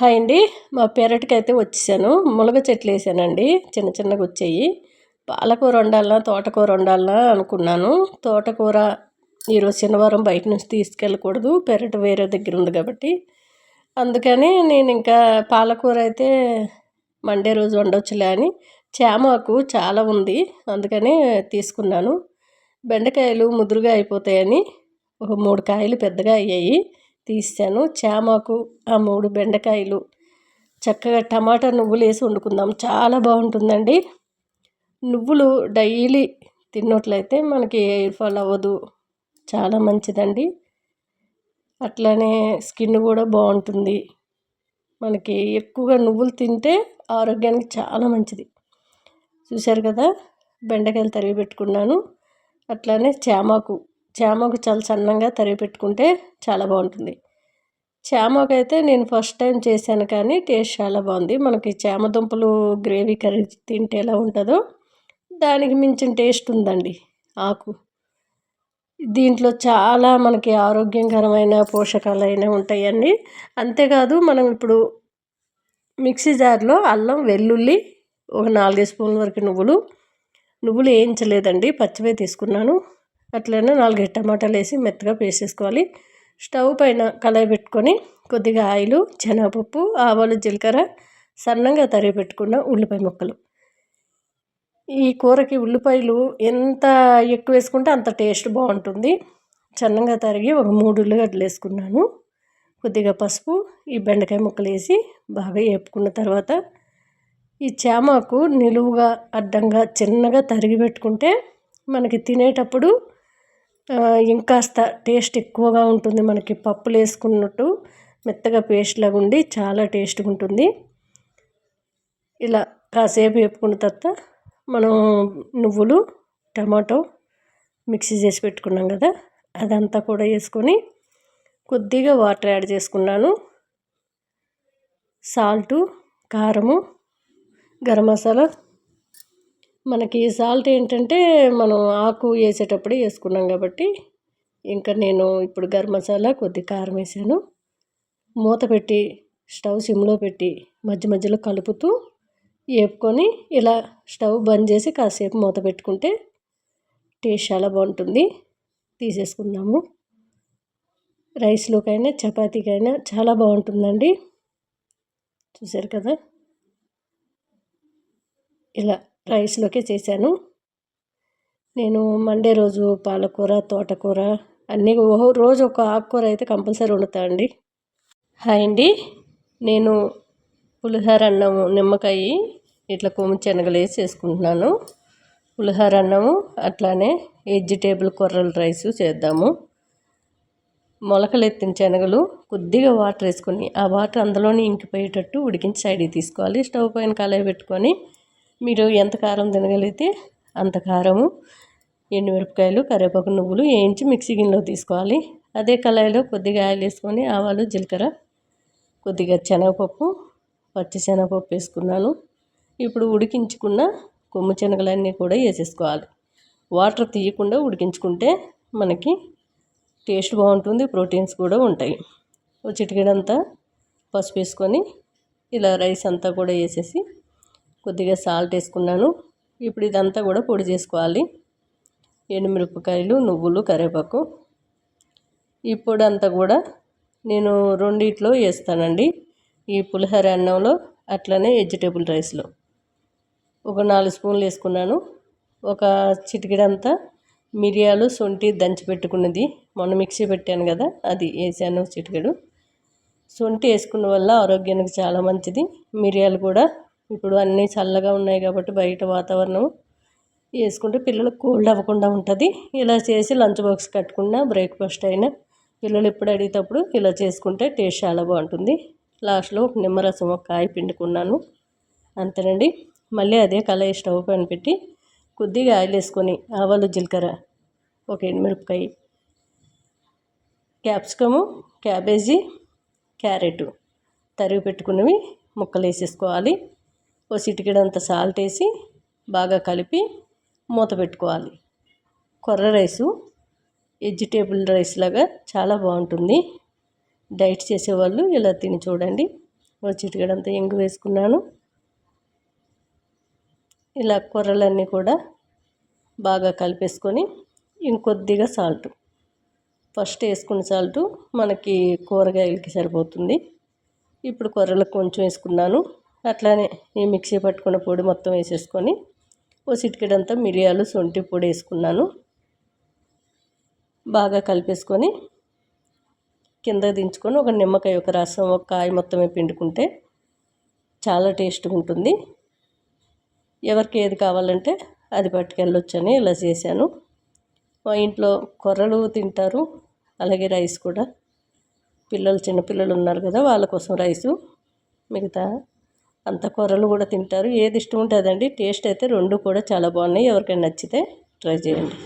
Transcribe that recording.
Hi అండి. మా పెరటికి అయితే వచ్చేసాను. ములగ చెట్లు వేసానండి. చిన్న చిన్నగా వచ్చాయి. పాలకూర వండాలనా తోటకూర వండాలనా అనుకున్నాను. తోటకూర ఈరోజు శనివారం బయట నుంచి తీసుకెళ్ళకూడదు. పెరటి వేరే దగ్గర ఉంది కాబట్టి. అందుకని నేను ఇంకా పాలకూర అయితే మండే రోజు వండొచ్చులే అని చామాకు చాలా ఉంది. అందుకని తీసుకున్నాను. బెండకాయలు ముదురుగా అయిపోతాయని ఒక మూడు కాయలు పెద్దగా అయ్యాయి. తీసాను చామాకు ఆ మూడు బెండకాయలు చక్కగా టమాటా నువ్వులు వేసి వండుకుందాం. చాలా బాగుంటుందండి. నువ్వులు డైలీ తిన్నట్లయితే మనకి ఎయిర్ ఫాల్ అవ్వదు. చాలా మంచిదండి. అట్లానే స్కిన్ కూడా బాగుంటుంది. మనకి ఎక్కువగా నువ్వులు తింటే ఆరోగ్యానికి చాలా మంచిది. చూశారు కదా? బెండకాయలు తరిగి పెట్టుకున్నాను. అట్లానే చామాకు చామాకు చాలా సన్నంగా తరిగి పెట్టుకుంటే చాలా బాగుంటుంది. చామాకు అయితే నేను ఫస్ట్ టైం చేశాను కానీ టేస్ట్ చాలా బాగుంది. మనకి చామ దుంపలు గ్రేవీ కర్రీ తింటే ఎలా ఉంటుందో దానికి మించిన టేస్ట్ ఉందండి ఆకు. దీంట్లో చాలా మనకి ఆరోగ్యకరమైన పోషకాలైన ఉంటాయండి. అంతేకాదు మనం ఇప్పుడు మిక్సీ జార్లో అల్లం వెల్లుల్లి ఒక నాలుగైదు స్పూన్ల వరకు నువ్వులు. నువ్వులు వేయించలేదండి పచ్చివే తీసుకున్నాను. అట్లనే నాలుగైదు టమాటాలు వేసి మెత్తగా పేస్ట్ చేసుకోవాలి స్టవ్ పైన కళాయి పెట్టుకొని కొద్దిగా ఆయిలు శనగపప్పు ఆవాలు జీలకర్ర సన్నంగా తరిగి పెట్టుకున్న ఉల్లిపాయ ముక్కలు. ఈ కూరకి ఉల్లిపాయలు ఎంత ఎక్కువ వేసుకుంటే అంత టేస్ట్ బాగుంటుంది. సన్నంగా తరిగి ఒక మూడు ఉల్లిగడ్డలు వేసుకున్నాను. కొద్దిగా పసుపు ఈ బెండకాయ ముక్కలు వేసి బాగా వేపుకున్న తర్వాత ఈ చామాకు నిలువుగా అడ్డంగా చిన్నగా తరిగి పెట్టుకుంటే మనకి తినేటప్పుడు ఇంకాస్త టేస్ట్ ఎక్కువగా ఉంటుంది మనకి పప్పులు వేసుకున్నట్టు మెత్తగా పేస్ట్ లాగా ఉండి చాలా టేస్ట్గా ఉంటుంది. ఇలా కాసేపు వేపుకున్న తర్వాత మనం నువ్వులు టమాటో మిక్సీ చేసి పెట్టుకున్నాం కదా అదంతా కూడా వేసుకొని కొద్దిగా వాటర్ యాడ్ చేసుకున్నాను. సాల్టు కారము గరం మసాలా మనకి సాల్ట్ ఏంటంటే మనం ఆకు వేసేటప్పుడే వేసుకున్నాం కాబట్టి ఇంకా నేను ఇప్పుడు గరం మసాలా కొద్ది కారం వేసాను. మూత పెట్టి స్టవ్ సిమ్లో పెట్టి మధ్య మధ్యలో కలుపుతూ వేపుకొని ఇలా స్టవ్ బంద్ చేసి కాసేపు మూత పెట్టుకుంటే టేస్ట్ చాలా బాగుంటుంది. తీసేసుకుందాము. రైస్లోకైనా చపాతీకైనా చాలా బాగుంటుందండి. చూసారు కదా? ఇలా రైస్లోకే చేశాను. నేను మండే రోజు పాలకూర తోటకూర అన్నీ రోజు ఒక ఆకుకూర అయితే కంపల్సరీ వండుతా అండి. హాయ్ అండి. నేను పులిహోర అన్నము నిమ్మకాయ ఇట్లా కొమ్ము శనగలు వేసి చేసుకుంటున్నాను. పులిహోర అన్నము అట్లానే వెజిటేబుల్ కొర్రల రైస్ చేద్దాము. మొలకలు ఎత్తిన శనగలు కొద్దిగా వాటర్ వేసుకొని ఆ వాటర్ అందులోనే ఇంకిపోయేటట్టు ఉడికించి సైడ్కి తీసుకోవాలి. స్టవ్ పైన కళాయి పెట్టుకొని మీరు ఎంత కారం తినగలిగితే అంత కారము ఎండుమిరపకాయలు కరివేపాకు నువ్వులు వేయించి మిక్సీ గిన్నెలో తీసుకోవాలి. అదే కళాయిలో కొద్దిగా ఆయిల్ వేసుకొని ఆవాలు జీలకర్ర కొద్దిగా శనగపప్పు పచ్చి శనగపప్పు వేసుకున్నాను. ఇప్పుడు ఉడికించుకున్న కొమ్ము శనగలన్నీ కూడా వేసేసుకోవాలి. వాటర్ తీయకుండా ఉడికించుకుంటే మనకి టేస్ట్ బాగుంటుంది ప్రోటీన్స్ కూడా ఉంటాయి. ఒక చిటికెడంతా పసుపు వేసుకొని ఇలా రైస్ అంతా కూడా వేసేసి కొద్దిగా సాల్ట్ వేసుకున్నాను. ఇప్పుడు ఇదంతా కూడా పొడి చేసుకోవాలి. ఎండుమిరపకాయలు నువ్వులు కరివేపాకు. ఈ పొడి అంతా కూడా నేను రెండిట్లో వేస్తానండి. ఈ పులిహోర అన్నంలో అట్లనే వెజిటేబుల్ రైస్లో. ఒక నాలుగు స్పూన్లు వేసుకున్నాను. ఒక చిటికెడంతా మిరియాలు శొంఠి దంచి పెట్టుకున్నది. మొన్న మిక్సీ పెట్టాను కదా అది వేసాను చిటికెడు. శొంఠి వేసుకున్న వల్ల ఆరోగ్యానికి చాలా మంచిది. మిరియాలు కూడా ఇప్పుడు అన్నీ చల్లగా ఉన్నాయి కాబట్టి బయట వాతావరణం వేసుకుంటే పిల్లలకు కోల్డ్ అవ్వకుండా ఉంటుంది. ఇలా చేసి లంచ్ బాక్స్ కట్టుకున్న బ్రేక్ఫాస్ట్ అయినా పిల్లలు ఎప్పుడు అడిగేటప్పుడు ఇలా చేసుకుంటే టేస్ట్ చాలా బాగుంటుంది. లాస్ట్లో ఒక నిమ్మరసం ఒక కాయ పిండుకున్నాను. అంతేనండి. మళ్ళీ అదే కళాయి స్టవ్ పైన పెట్టి కొద్దిగా ఆయిల్ వేసుకొని ఆవాలు జీలకర్ర ఒక ఎండుమిరపకాయ క్యాప్సికము క్యాబేజీ క్యారెట్ తరిగి పెట్టుకున్నవి ముక్కలు వేసేసుకోవాలి. ఓ సిటికెడంత సాల్ట్ వేసి బాగా కలిపి మూత పెట్టుకోవాలి. కొర్ర రైసు వెజిటేబుల్ రైస్ లాగా చాలా బాగుంటుంది. డైట్ చేసేవాళ్ళు ఇలా తిని చూడండి. ఓ చిటికెడంతా ఇంగు వేసుకున్నాను. ఇలా కూరలన్నీ కూడా బాగా కలిపేసుకొని ఇంకొద్దిగా సాల్ట్ ఫస్ట్ వేసుకున్న సాల్ట్ మనకి కూరగాయలకి సరిపోతుంది. ఇప్పుడు కూరలకు కొంచెం వేసుకున్నాను. అట్లానే ఈ మిక్సీ పట్టుకున్న పొడి మొత్తం వేసేసుకొని ఓ చిటికెడంతా మిరియాలు సొంటి పొడి వేసుకున్నాను. బాగా కలిపేసుకొని కింద దించుకొని ఒక నిమ్మకాయ ఒక రసం ఒక కాయ మొత్తమే పిండుకుంటే చాలా టేస్ట్గా ఉంటుంది. ఎవరికి ఏది కావాలంటే అది పట్టుకెళ్ళొచ్చని ఇలా చేశాను. మా ఇంట్లో కొర్రలు తింటారు అలాగే రైస్ కూడా. పిల్లలు చిన్నపిల్లలు ఉన్నారు కదా వాళ్ళ కోసం రైసు మిగతా అంత కూరలు కూడా తింటారు. ఏది ఇష్టం ఉంటుందండి టేస్ట్ అయితే రెండు కూడా చాలా బాగున్నాయి. ఎవరికైనా నచ్చితే ట్రై చేయండి.